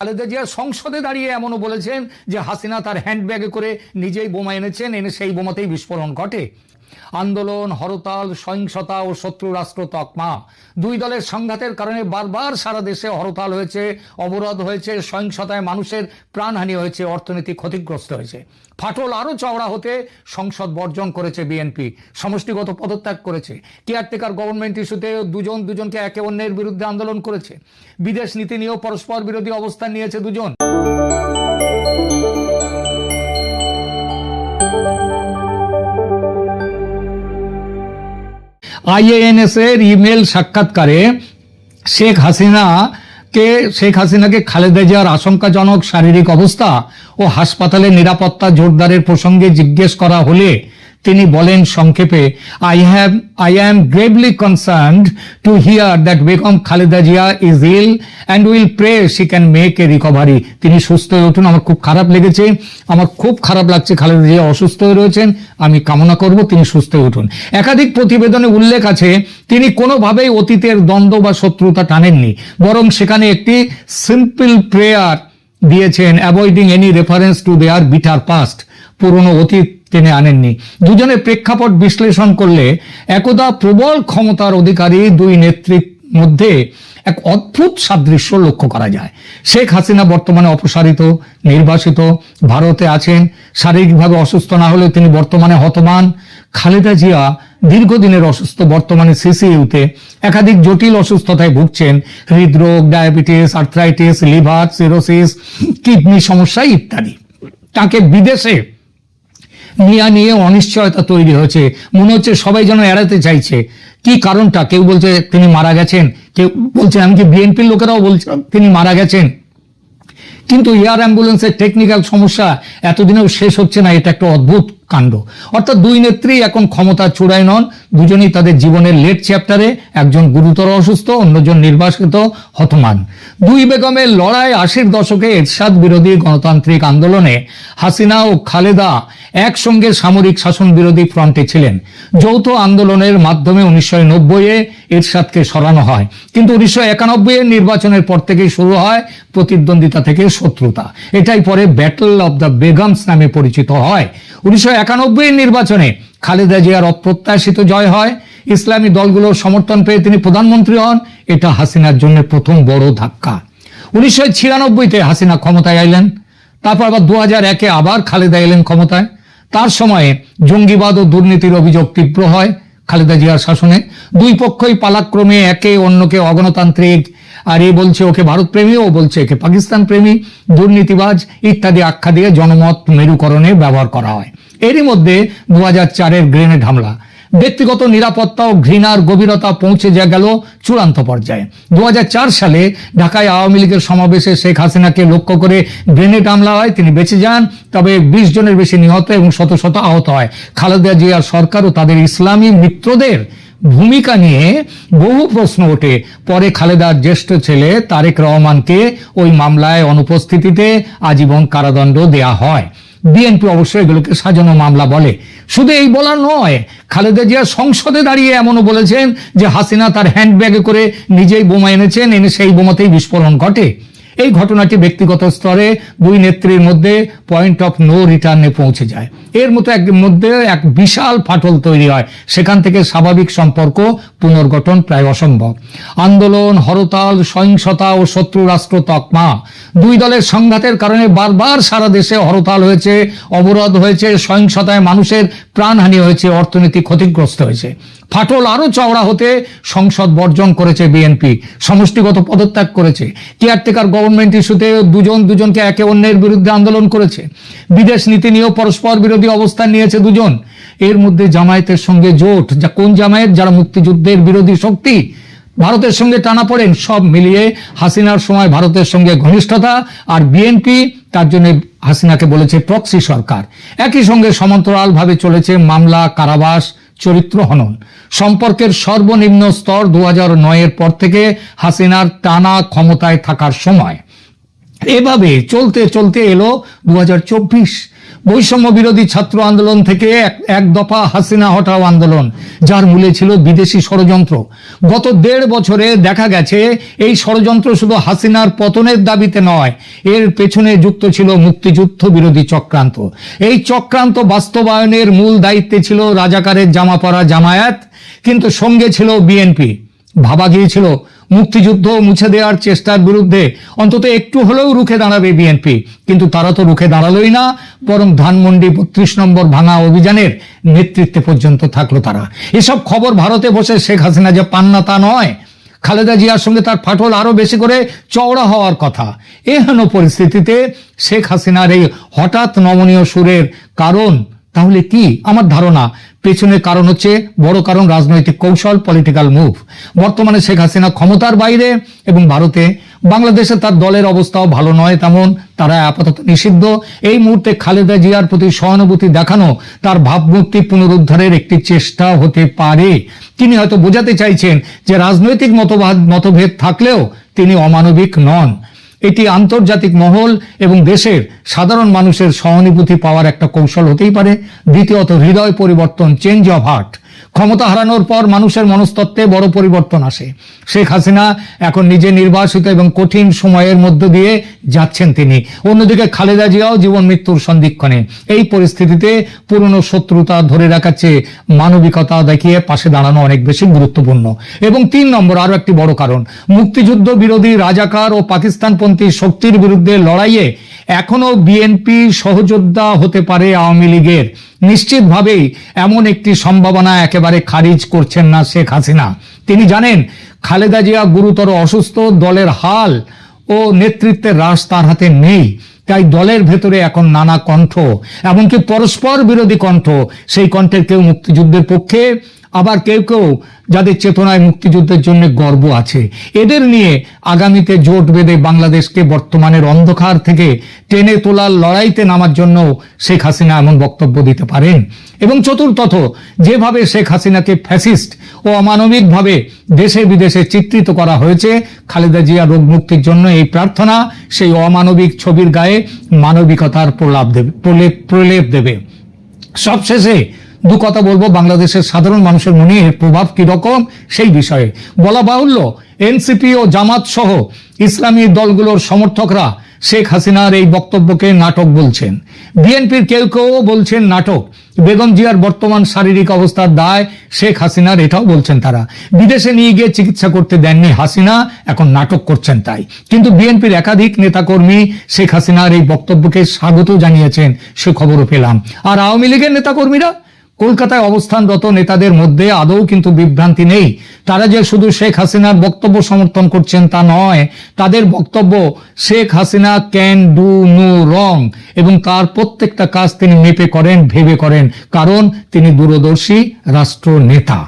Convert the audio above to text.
খালেদা জিয়া সংসদে দাঁড়িয়ে এমনও বলেছেন যে হাসিনা তার হ্যান্ডব্যাগে করে নিজেই বোমা এনেছেন, এনে সেই বোমাতেই বিস্ফোরণ ঘটে। আন্দোলন, হরতাল, সহিংসতা ও শত্রু রাষ্ট্র তকমা। দুই দলের সংঘাতের কারণে বারবার সারা দেশে হরতাল হয়েছে, অবরোধ হয়েছে, সহিংসতায় মানুষের প্রাণহানি হয়েছে, অর্থনীতি ক্ষতিগ্রস্ত হয়েছে। ফাটল আরও চওড়া হতে সংসদ বর্জন করেছে বিএনপি, সমষ্টিগত পদত্যাগ করেছে। কেয়ারটেকার গভর্নমেন্ট ইস্যুতে দুজন দুজনকে একে অন্যের বিরুদ্ধে আন্দোলন করেছে। বিদেশ নীতি নিয়েও পরস্পর বিরোধী অবস্থান নিয়েছে দুজন। আইএএনএস এর ইমেল সাক্ষাৎকারে শেখ হাসিনা কে, শেখ হাসিনাকে খালেদা জিয়ার আশঙ্কাজনক শারীরিক অবস্থা ও হাসপাতালের নিরাপত্তা জোরদারের প্রসঙ্গে জিজ্ঞেস করা হলে তিনি বলেন সংক্ষেপে I have I am gravely concerned to hear that Begum Khaleda Zia is ill and will pray she can make a recovery তিনি সুস্থ হয়ে উঠুন। আমার খুব খারাপ লেগেছে। আমার খুব খারাপ লাগছে খালেদা জিয়া অসুস্থ হয়ে রয়েছেন। আমি কামনা করব তিনি সুস্থ হয়ে উঠুন। একাধিক প্রতিবেদনে উল্লেখ আছে, তিনি কোনোভাবেই অতীতের দ্বন্দ্ব বা শত্রুতা টানেননি, বরং সেখানে একটি সিম্পল প্রেয়ার দিয়েছেন avoiding any reference to their bitter past পুরনো অতীত টেনে আনেননি। দুজনের প্রেক্ষাপট বিশ্লেষণ করলে একদা প্রবল ক্ষমতার অধিকারী দুই নেত্রীর মধ্যে এক অদ্ভুত সাদৃশ্য লক্ষ্য করা যায়। শেখ হাসিনা বর্তমানে অপসারিত, নির্বাসিত, ভারতে আছেন, শারীরিকভাবে অসুস্থ না হলেও তিনি বর্তমানে হতমান খালেদা জিয়া দীর্ঘদিনের অসুস্থ, বর্তমানে সিসিইউতে। একাধিক জটিল অসুস্থতায় ভুগছেন। হৃদরোগ, diabetes, arthritis, liver, cirrhosis, kidney সমস্যা ইত্যাদি। তাকে বিদেশে নিয়ে নিয়ে অনিশ্চয়তা তৈরি হয়েছে। মনে হচ্ছে সবাই যেন এড়াতে চাইছে। কি কারণটা? কেউ বলছে তিনি মারা গেছেন। কেউ বলছে, এমনকি বিএনপির লোকেরাও বলছে তিনি মারা গেছেন। কিন্তু এয়ার অ্যাম্বুলেন্সের টেকনিক্যাল সমস্যা এতদিনেও শেষ হচ্ছে না, এটা একটা অদ্ভুত কাণ্ড। অর্থাৎ দুই নেত্রী এখন ক্ষমতা চূড়ায় নন, দুজনেই তাদের জীবনের লেট চ্যাপ্টারে একজন গুরুতর অসুস্থ, অন্যজন নির্বাসিত, হতমান। দুই বেগমের লড়াই আশির দশকে এরশাদ বিরোধী গণতান্ত্রিক আন্দোলনে হাসিনা ও খালেদা একসঙ্গে সামরিক শাসন বিরোধী ফ্রন্টে ছিলেন। যৌথ আন্দোলনের মাধ্যমে উনিশশো নব্বইয়ে এরশাদকে সরানো হয়। কিন্তু উনিশশো একানব্বই নির্বাচনের পর থেকেই শুরু হয় প্রতিদ্বন্দ্বিতা থেকে শত্রুতা। এটাই পরে ব্যাটল অব দ্য বেগমস নামে পরিচিত হয়। উনিশশো একানব্বই নির্বাচনে খালেদা জিয়ার অপ্রত্যাশিত জয় হয়। ইসলামী দলগুলোর সমর্থন পেয়ে তিনি প্রধানমন্ত্রী হন। এটা হাসিনার জন্য প্রথম বড় ধাক্কা। উনিশশো ছিয়ানব্বইতে হাসিনা ক্ষমতায় আইলেন তারপর আবার দু হাজার একে আবার খালেদা এলেন ক্ষমতায়। তার সময়ে জঙ্গিবাদ ও দুর্নীতির অভিযোগ তীব্র হয় খালেদা জিয়ার শাসনে। দুই পক্ষই পালাক্রমে একে অন্যকে অগণতান্ত্রিক। আর এ বলছে ওকে ভারত প্রেমী ও বলছে একে পাকিস্তান প্রেমী দুর্নীতিবাজ ইত্যাদি আখ্যা দিয়ে জনমত মেরুকরণে ব্যবহার করা হয়। এরই মধ্যে দু হাজার চারের গ্রেনেড হামলা। ব্যক্তিগত নিরাপত্তা ও ঘৃণার গভীরতা পৌঁছে যা গেল চূড়ান্ত পর্যায়ে। দু হাজার চার সালে ঢাকায় আওয়ামী লীগের সমাবেশে শেখ হাসিনাকে লক্ষ্য করে গ্রেনেড হামলা হয়, তিনি বেঁচে যান। তবে বিশ জনের বেশি নিহত এবং শত শত আহত হয়। খালেদা জিয়ার সরকার ও তাদের ইসলামী মিত্রদের ভূমিকা নিয়ে বহু প্রশ্ন ওঠে। পরে খালেদার জ্যেষ্ঠ ছেলে তারেক রহমানকে ওই মামলায় অনুপস্থিতিতে আজীবন কারাদণ্ড দেয়া হয়। বিএনপি অবশ্যই এগুলোকে সাজানো মামলা বলে। শুধু এই বলা নয়, খালেদা জিয়া সংসদে দাঁড়িয়ে এমনও বলেছেন যে হাসিনা তার হ্যান্ডব্যাগে করে নিজেই বোমা এনেছেন, এনে সেই বোমাতেই বিস্ফোরণ ঘটে। এই ঘটনাটি ব্যক্তিগত স্তরে দুই নেত্রীর মধ্যে পয়েন্ট অফ নো রিটার্নে পৌঁছে যায়। এর মতো এক মধ্যে এক বিশাল ফাটল তৈরি হয়। সেখান থেকে স্বাভাবিক সম্পর্ক পুনর্গঠন প্রায় অসম্ভব। আন্দোলন, হরতাল, সহিংসতা ও শত্রু রাষ্ট্র তকমা দুই দলের সংঘাতের কারণে বারবার সারা দেশে হরতাল হয়েছে, অবরোধ হয়েছে, সহিংসতায় মানুষের প্রাণহানি হয়েছে, অর্থনীতি ক্ষতিগ্রস্ত হয়েছে। ফাটল আরও চওড়া হতে সংসদ বর্জন করেছে বিএনপি, সমষ্টিগত পদত্যাগ করেছে কেয়ারটেকার গভর্নমেন্ট ইস্যুতে দুজন দুজনকে একে অন্যের বিরুদ্ধে আন্দোলন করেছে। বিদেশ নীতি নিয়েও পরস্পর বিরোধী অবস্থান নিয়েছে দুজন। এর মধ্যে জামায়াতের সঙ্গে জোট। যা কোন জামায়াত? যারা মুক্তিযুদ্ধের বিরোধী শক্তি। ভারতের সঙ্গে টানা পড়েন। সব মিলিয়ে হাসিনার সময় ভারতের সঙ্গে ঘনিষ্ঠতা আর বিএনপি, তার জন্য হাসিনাকে বলেছে প্রক্সি সরকার। একই সঙ্গে সমান্তরালভাবে চলেছে মামলা, কারাবাস চরিত্র হনন। সম্পর্কের সর্বনিম্ন স্তর দু হাজার নয়ের পর থেকে হাসিনার টানা ক্ষমতায় থাকার সময়। এভাবে চলতে চলতে এলো দু হাজার চব্বিশ। বৈষম্য বিরোধী ছাত্র আন্দোলন থেকে এক- এক দফা হাসিনা হটাও আন্দোলন, যার মূলে ছিল বিদেশি ষড়যন্ত্র। গত দেড় বছরে দেখা গেছে, এই ষড়যন্ত্র শুধু হাসিনার পতনের দাবিতে নয়, এর পেছনে যুক্ত ছিল মুক্তিযুদ্ধ বিরোধী চক্রান্ত। এই চক্রান্ত বাস্তবায়নের মূল দায়িত্বে ছিল রাজাকারের জামা পরা জামায়াত, কিন্তু সঙ্গে ছিল বিএনপি। ভাবা গিয়েছিল মুক্তিযুদ্ধ মুছে দেওয়ার চেষ্টার বিরুদ্ধে অন্তত একটু হলেও রুখে দাঁড়াবে বিএনপি। কিন্তু তারা তো রুখে দাঁড়ালোই না, বরং ধানমন্ডি বত্রিশ নম্বর ভাঙা অভিযানের নেতৃত্বে পর্যন্ত থাকল তারা। এসব খবর ভারতে বসে শেখ হাসিনা যে পান না তা নয়, খালেদা জিয়ার সঙ্গে তার ফাটল আরও বেশি করে চওড়া হওয়ার কথা। এহেন পরিস্থিতিতে শেখ হাসিনার এই হঠাৎ নমনীয় সুরের কারণ, তাহলে কি? আমার ধারণা পেছনের কারণ হচ্ছে বড় কারণ, রাজনৈতিক কৌশল পলিটিক্যাল মুভ বর্তমানে শেখ হাসিনা ক্ষমতার বাইরে এবং ভারতে বাংলাদেশে তার দলের অবস্থাও ভালো নয় তেমন তারা আপাতত নিষিদ্ধ। এই মুহূর্তে খালেদা জিয়ার প্রতি সহানুভূতি দেখানো তার ভাবমূর্তি পুনরুদ্ধারের একটি চেষ্টা হতে পারে। তিনি হয়তো বোঝাতে চাইছেন যে রাজনৈতিক মতবাদ, মতভেদ থাকলেও তিনি অমানবিক নন। এটি আন্তর্জাতিক মহল এবং দেশের সাধারণ মানুষের সহানুভূতি পাওয়ার একটা কৌশল হতেই পারে। দ্বিতীয়ত, হৃদয় পরিবর্তন চেঞ্জ অফ হার্ট ক্ষমতা হারানোর পর মানুষের মনস্তত্ত্বে বড় পরিবর্তন আসে। শেখ হাসিনা এখন নিজে নির্বাসিত এবং কঠিন সময়ের মধ্য দিয়ে যাচ্ছেন তিনি। অন্যদিকে খালেদা জিয়াও জীবন মৃত্যুর সন্ধিক্ষণে। এই পরিস্থিতিতে পুরনো শত্রুতা ধরে রাখার চেয়ে মানবিকতা দেখিয়ে পাশে দাঁড়ানো অনেক বেশি গুরুত্বপূর্ণ। এবং তিন নম্বর আরও একটি বড় কারণ, মুক্তিযুদ্ধ বিরোধী রাজাকার ও পাকিস্তানপন্থী শক্তির বিরুদ্ধে লড়াইয়ে এখনও বিএনপি সহযোদ্ধা হতে পারে আওয়ামী লীগের। নিশ্চিতভাবেই এমন একটি সম্ভাবনা একেবারে খারিজ করছেন না শেখ হাসিনা। তিনি জানেন, খালেদা জিয়া গুরুতর অসুস্থ, দলের হাল ও নেতৃত্বের হ্রাস তার হাতে নেই। তাই দলের ভেতরে এখন নানা কণ্ঠ, এমনকি পরস্পর বিরোধী কণ্ঠ। সেই কণ্ঠের কেউ মুক্তিযুদ্ধের পক্ষে আবার কেউ কেউ যাদের চেতনায় মুক্তিযুদ্ধের জন্য গর্ব আছে, এদের নিয়ে আগামীতে জোট বেঁধে বাংলাদেশকে বর্তমানের অন্ধকার থেকে টেনে তোলার লড়াইতে নামার জন্য শেখ হাসিনা এমন বক্তব্য দিতে পারেন। এবং চতুর্থত, যেভাবে শেখ হাসিনাকে ফ্যাসিস্ট ও অমানবিকভাবে দেশে বিদেশে চিত্রিত করা হয়েছে, খালেদা জিয়া রোগ মুক্তির জন্য এই প্রার্থনা সেই অমানবিক ছবির গায়ে মানবিকতার প্রলাপ দেবে প্রলেপ প্রলেপ দেবে। সবশেষে দু কথা বলব, বাংলাদেশের সাধারণ মানুষের মনে এর প্রভাব কি রকম সেই বিষয়ে। বলা বাহুল্য, এনসিপি ও জামাত সহ ইসলামী দলগুলোর সমর্থকরা শেখ হাসিনার এই বক্তব্যকে নাটক বলছেন। বিএনপির কেউ কেউ বলছেন নাটক। বেগম জিয়ার বর্তমান শারীরিক অবস্থার দায় শেখ হাসিনার, এটাও বলছেন তারা। বিদেশে নিয়ে গিয়ে চিকিৎসা করতে দেননি হাসিনা, এখন নাটক করছেন তাই। কিন্তু বিএনপির একাধিক নেতাকর্মী শেখ হাসিনার এই বক্তব্যকে স্বাগত জানিয়েছেন, সে খবরও পেলাম। আর আওয়ামী লীগের নেতাকর্মীরা? কলকাতায় অবস্থানরত নেতাদের মধ্যে আদৌ কিন্তু বিভ্রান্তি নেই। তারা যে শুধু শেখ হাসিনার বক্তব্য সমর্থন করছেন তা নয়, তাদের বক্তব্য Sheikh Hasina can do no wrong এবং তার প্রত্যেকটা কাজ তিনি মেপে করেন, ভেবে করেন। কারণ তিনি দূরদর্শী রাষ্ট্র নেতা